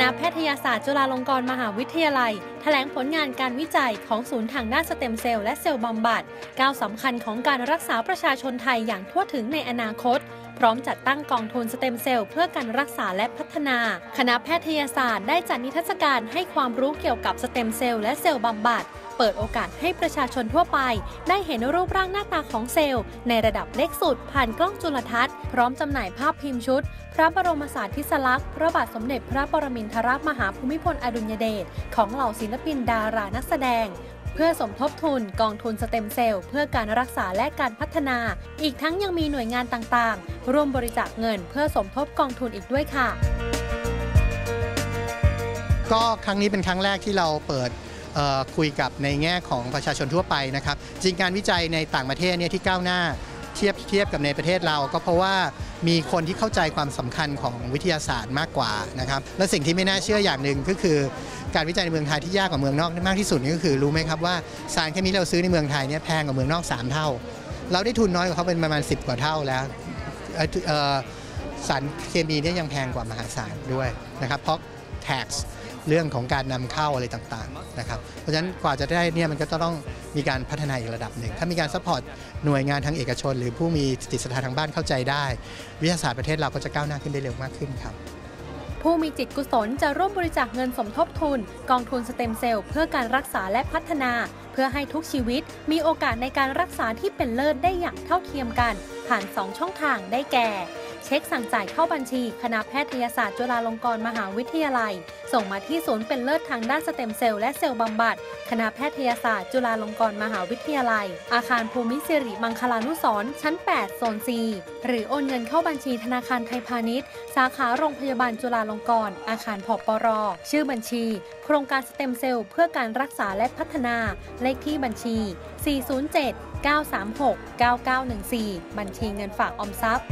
ณะแพทยศาสตร์จุฬาลงกรณ์มหาวิทยาลัย แถลงผลงานการวิจัยของศูนย์ทางด้านสเต็มเซลล์และเซลล์บำบัดก้าวสำคัญของการรักษาประชาชนไทยอย่างทั่วถึงในอนาคต พร้อมจัดตั้งกองทุนสเต็มเซลล์เพื่อการรักษาและพัฒนา คณะแพทยศาสตร์ได้จัดนิทรรศการให้ความรู้เกี่ยวกับสเต็มเซลล์และเซลล์บำบัด เปิดโอกาสให้ประชาชนทั่วไป ได้เห็นรูปร่างหน้าตาของเซลล์ ในระดับเล็กสุด ผ่านกล้องจุลทรรศน์พร้อมจำหน่ายภาพพิมพ์ชุด พระบรมสารีริสลักษณ์พระบาทสมเด็จพระปรมินทรมหาภูมิพลอดุลยเดชของเหล่าศิลปินดารานักแสดงเพื่อสมทบทุนกองทุนสเต็มเซลล์เพื่อการรักษาและการพัฒนา อีกทั้งยังมีหน่วยงานต่างๆ ร่วมบริจาคเงินเพื่อสมทบกองทุนอีกด้วยค่ะ ก็ครั้งนี้เป็นครั้งแรกที่เราเปิด คุยกับในแง่ของประชาชนทั่วไปนะครับ จริงการวิจัยในต่างประเทศเนี่ยที่ก้าวหน้าเทียบเทียบกับในประเทศเราก็เพราะว่ามีคนที่เข้าใจความสำคัญของวิทยาศาสตร์มากกว่านะครับ และสิ่งที่ไม่น่าเชื่ออย่างหนึ่งก็คือ การวิจัยในเมืองไทยที่ยากกว่าเมืองนอกมากที่สุดนี่ก็คือรู้ไหมครับว่าสารเคมีเราซื้อในเมืองไทยเนี่ยแพงกว่าเมืองนอก 3 เท่า เราได้ทุนน้อยกว่าเขาเป็นประมาณ 10 กว่าเท่าแล้วสารเคมีเนี่ยยังแพงกว่ามหาศาลด้วยนะครับเพราะ tax เรื่องของการนำเข้าอะไรต่างๆนะครับเพราะฉะนั้นกว่าจะได้เนี่ยมันก็ต้องมีการพัฒนาอีกระดับหนึ่ง ถ้ามีการซัพพอร์ตหน่วยงานทางเอกชน หรือผู้มีจิตศรัทธาทางบ้านเข้าใจได้ วิทยาศาสตร์ประเทศเราก็จะก้าวหน้าขึ้นได้เร็วมากขึ้นครับผู้มีจิตกุศลจะร่วมบริจาคเงินสมทบทุน กองทุนสเต็มเซลล์เพื่อการรักษาและพัฒนา เพื่อให้ทุกชีวิตมีโอกาสในการรักษาที่เป็นเลิศได้อย่างเท่าเทียมกัน ผ่าน 2 ช่องทางได้แก่ เช็คสั่งจ่ายเข้าบัญชี คณะแพทยศาสตร์จุฬาลงกรณ์มหาวิทยาลัย ส่งมาที่ศูนย์เป็นเลิศทางด้านสเต็มเซลล์และเซลล์บำบัด คณะแพทยศาสตร์จุฬาลงกรณ์มหาวิทยาลัย อาคารภูมิสิริมังคลานุสรชั้น 8 โซน C หรือโอนเงินเข้าบัญชีธนาคารไทยพาณิชย์ สาขาโรงพยาบาลจุฬาลงกรณ์อาคารพปร ชื่อบัญชี โครงการสเต็มเซลล์เพื่อการรักษาและพัฒนา เลขที่บัญชี 407 936 9914 บัญชีเงินฝากออมทรัพย์